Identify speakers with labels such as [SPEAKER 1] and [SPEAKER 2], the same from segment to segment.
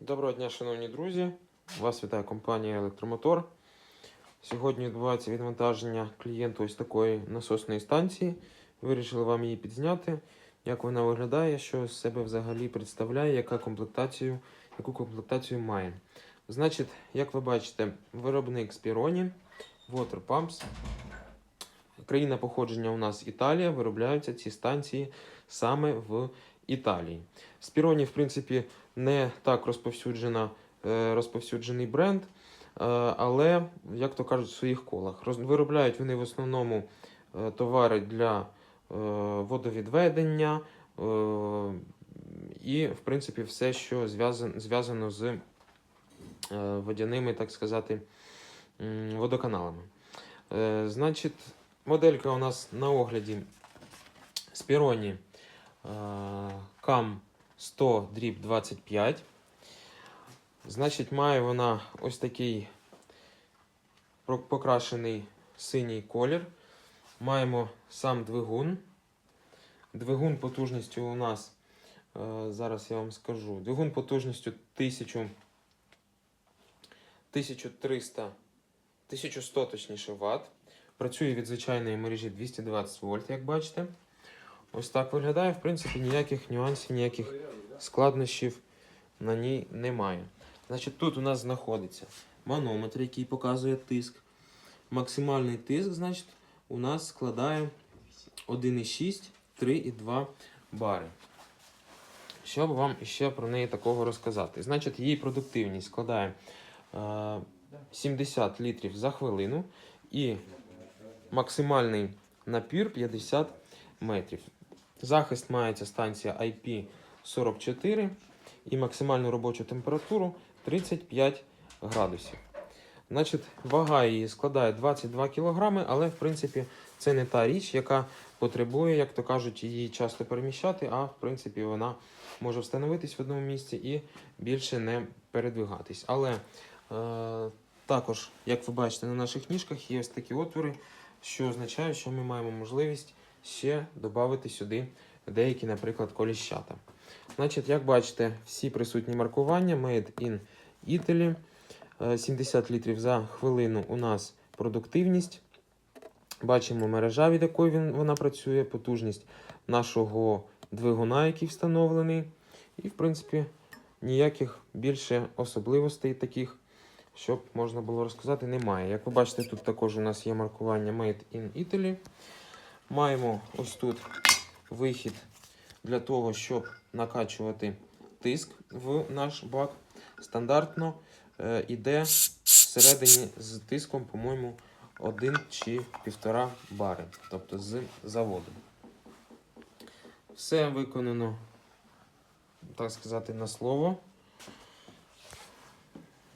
[SPEAKER 1] Доброго дня, шановні друзі! Вас вітає компанія Електромотор. Сьогодні відбувається відвантаження клієнту ось такої насосної станції. Вирішили вам її підзняти, як вона виглядає, що з себе взагалі представляє, яка комплектацію, яку комплектацію має. Значить, як ви бачите, виробник Spironi, Water Pumps. Країна походження у нас Італія, виробляються ці станції саме в Італії. Spironi, в принципі, не так розповсюджена, е, розповсюджений бренд, е, але, як то кажуть, в своїх колах. Виробляють вони в основному е, товари для водовідведення і, в принципі, все, що зв'язано, з водяними, так сказати, водоканалами. Значить, моделька у нас на огляді е, CAM 100 дріб 25. Значить, має вона ось такий покрашений синій колір. Маємо сам двигун. Двигун потужністю у нас, е, зараз я вам скажу, двигун потужністю 1000, 1300, 1100 точніше Вт. Працює від звичайної мережі 220 вольт, як бачите. Ось так виглядає. В принципі, ніяких нюансів, ніяких складнощів на ній немає. Значить, тут у нас знаходиться манометр, який показує тиск. Максимальний тиск, значить, у нас складає 1,6, 3,2 бари. Що вам ще про неї такого розказати? Значить, її продуктивність складає е, 70 літрів за хвилину і максимальний напір 50 метрів. Захист має станція IP44 і максимальну робочу температуру 35 градусів. Значить, вага її складає 22 кг, але в принципі це не та річ, яка потребує, як то кажуть, її часто переміщати, а в принципі вона може встановитись в одному місці і більше не передвигатись. Але е, також, як ви бачите, на наших ніжках є ось такі отвори, що означає, що ми маємо можливість ще додати сюди деякі, наприклад, коліщата. Значить, як бачите, всі присутні маркування Made in Italy. Е, 70 літрів за хвилину у нас продуктивність. Бачимо мережа, від якої він, вона працює, потужність нашого двигуна, який встановлений. І, в принципі, ніяких більше особливостей таких, щоб можна було розказати, немає. Як ви бачите, тут також у нас є маркування Made in Italy. Маємо ось тут вихід для того, щоб накачувати тиск в наш бак. Стандартно е, іде всередині з тиском, по-моєму, 1 чи 1,5 бари, тобто з заводу. Все виконано, так сказати, на слово.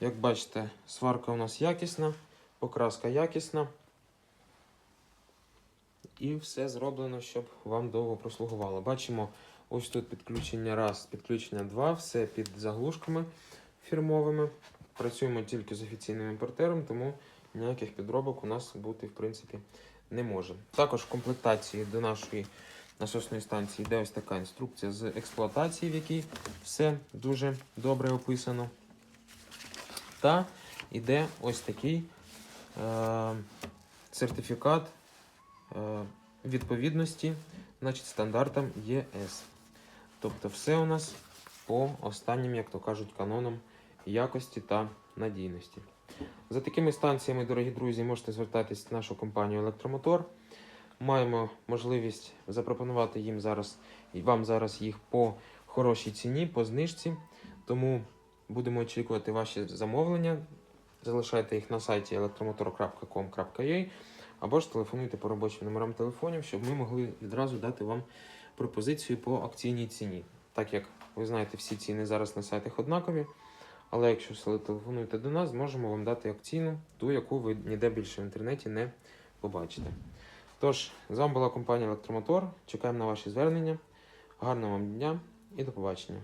[SPEAKER 1] Як бачите, сварка у нас якісна, покраска якісна. І все зроблено, щоб вам довго прослугувало. Бачимо, ось тут підключення раз, підключення два, все під заглушками фірмовими. Працюємо тільки з офіційним імпортером, тому ніяких підробок у нас бути в принципі не може. Також в комплектації до нашої насосної станції йде ось така інструкція з експлуатації, в якій все дуже добре описано. Та йде ось такий е- сертифікат е, відповідності значить, стандартам ЄС. Тобто все у нас по останнім, як то кажуть, канонам якості та надійності. За такими станціями, дорогі друзі, можете звертатись в нашу компанію Електромотор. Маємо можливість запропонувати їм зараз вам зараз їх по хорошій ціні, по знижці. Тому будемо очікувати ваші замовлення. Залишайте їх на сайті electromotor.com.ua або ж телефонуйте по робочим номерам телефонів, щоб ми могли відразу дати вам пропозицію по акційній ціні. Так як ви знаєте, всі ціни зараз на сайтах однакові. Але якщо телефонуєте до нас, зможемо вам дати акційну, ту, яку ви ніде більше в інтернеті не побачите. Тож, з вами була компанія Електромотор. Чекаємо на ваші звернення. Гарного вам дня і до побачення.